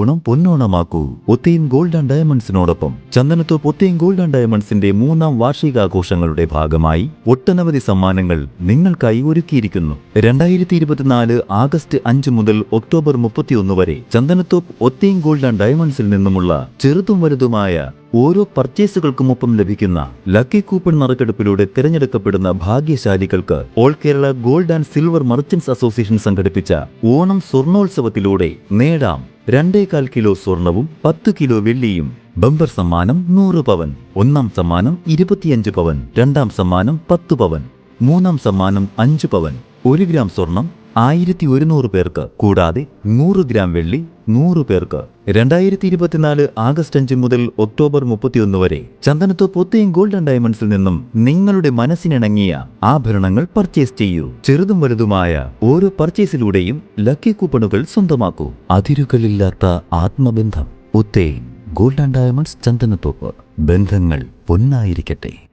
ഓണം പൊന്നോണമാക്കൂ. ഒത്തയും gold and ഡയമണ്ട്സിനോടൊപ്പം. ചന്ദനത്തോപ്പ് ഒത്തിയും ഗോൾഡ് ആൻഡ് ഡയമണ്ട്സിന്റെ മൂന്നാം വാർഷികാഘോഷങ്ങളുടെ ഭാഗമായി ഒട്ടനവധി സമ്മാനങ്ങൾ നിങ്ങൾക്കായി ഒരുക്കിയിരിക്കുന്നു. രണ്ടായിരത്തി ഇരുപത്തിനാല് ആഗസ്റ്റ് അഞ്ച് മുതൽ ഒക്ടോബർ മുപ്പത്തിയൊന്ന് വരെ ചന്ദനത്തോപ്പ് ഒത്തയും ഗോൾഡ് ആൻഡ് ഡയമണ്ട്സിൽ നിന്നുമുള്ള ചെറുതും വലുതുമായ ഓരോ പർച്ചേസുകൾക്കുമൊപ്പം ലഭിക്കുന്ന ലക്കി കൂപ്പൺ നറുക്കെടുപ്പിലൂടെ തിരഞ്ഞെടുക്കപ്പെടുന്ന ഭാഗ്യശാലികൾക്ക് all Kerala gold and silver merchants association സംഘടിപ്പിച്ച ഓണം സ്വർണോത്സവത്തിലൂടെ നേടാം. രണ്ടേകാൽ കിലോ സ്വർണവും പത്ത് കിലോ വെള്ളിയും. ബമ്പർ സമ്മാനം നൂറ് പവൻ. ഒന്നാം സമ്മാനം ഇരുപത്തിയഞ്ച് പവൻ. രണ്ടാം സമ്മാനം പത്ത് പവൻ. മൂന്നാം സമ്മാനം അഞ്ച് പവൻ. ഒരു ഗ്രാം സ്വർണം ആയിരത്തി ഒരുന്നൂറ് പേർക്ക്. കൂടാതെ നൂറ് ഗ്രാം വെള്ളി നൂറ് പേർക്ക് രണ്ടായിരത്തി ഇരുപത്തിനാല് ആഗസ്റ്റ് അഞ്ച് മുതൽ ഒക്ടോബർ മുപ്പത്തിയൊന്ന് വരെ ചന്ദനത്ത് പൊത്തയും ഗോൾഡൻ ഡയമണ്ട്സിൽ നിന്നും നിങ്ങളുടെ മനസ്സിനിണങ്ങിയ ആഭരണങ്ങൾ പർച്ചേസ് ചെയ്യൂ. ചെറുതും വലുതുമായ ഓരോ പർച്ചേസിലൂടെയും ലക്കി കൂപ്പണുകൾ സ്വന്തമാക്കൂ. അതിരുകളില്ലാത്ത ആത്മബന്ധം. ഒത്തേ ഗോൾഡ് ആൻഡ് ഡയമണ്ട്സ് ചന്ദനത്തോപ്പ്. ബന്ധങ്ങൾ പൊന്നായിരിക്കട്ടെ.